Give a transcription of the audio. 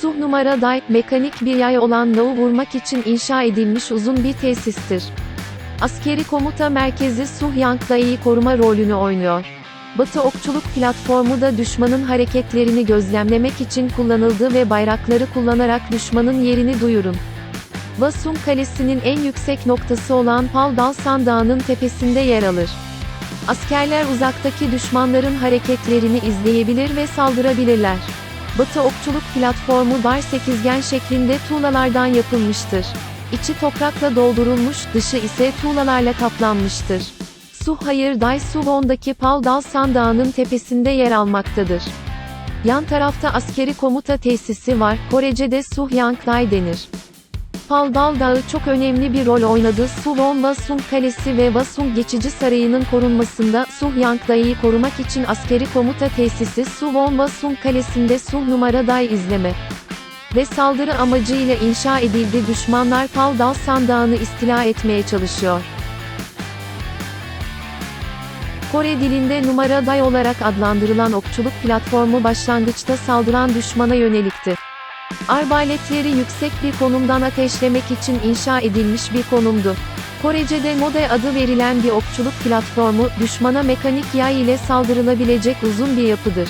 Suh numara day, mekanik bir yay olan Nav'u vurmak için inşa edilmiş uzun bir tesistir. Askeri komuta merkezi Suh Yangdai'yi koruma rolünü oynuyor. Batı okçuluk platformu da düşmanın hareketlerini gözlemlemek için kullanıldı ve bayrakları kullanarak düşmanın yerini duyurun. Vasum Kalesi'nin en yüksek noktası olan Paldalsan Dağı'nın tepesinde yer alır. Askerler uzaktaki düşmanların hareketlerini izleyebilir ve saldırabilirler. Batı okçuluk platformu dar sekizgen şeklinde tuğlalardan yapılmıştır. İçi toprakla doldurulmuş, dışı ise tuğlalarla kaplanmıştır. Suhayır Day Suvon'daki Paldal Sandağı'nın tepesinde yer almaktadır. Yan tarafta askeri komuta tesisi var, Korece'de Suhyang Day denir. Paldal Dağı çok önemli bir rol oynadı. Suvon Vasung Kalesi ve Vasung Geçici Sarayı'nın korunmasında Suhyang Dayı'yı korumak için askeri komuta tesisi Suvon Vasung Kalesi'nde Suh numara Day izleme ve saldırı amacıyla inşa edildi. Düşmanlar Paldal Sandağı'nı istila etmeye çalışıyor. Kore dilinde numara day olarak adlandırılan okçuluk platformu başlangıçta saldıran düşmana yönelikti. Arbaletleri yüksek bir konumdan ateşlemek için inşa edilmiş bir konumdu. Korece'de Mode adı verilen bir okçuluk platformu, düşmana mekanik yay ile saldırılabilecek uzun bir yapıdır.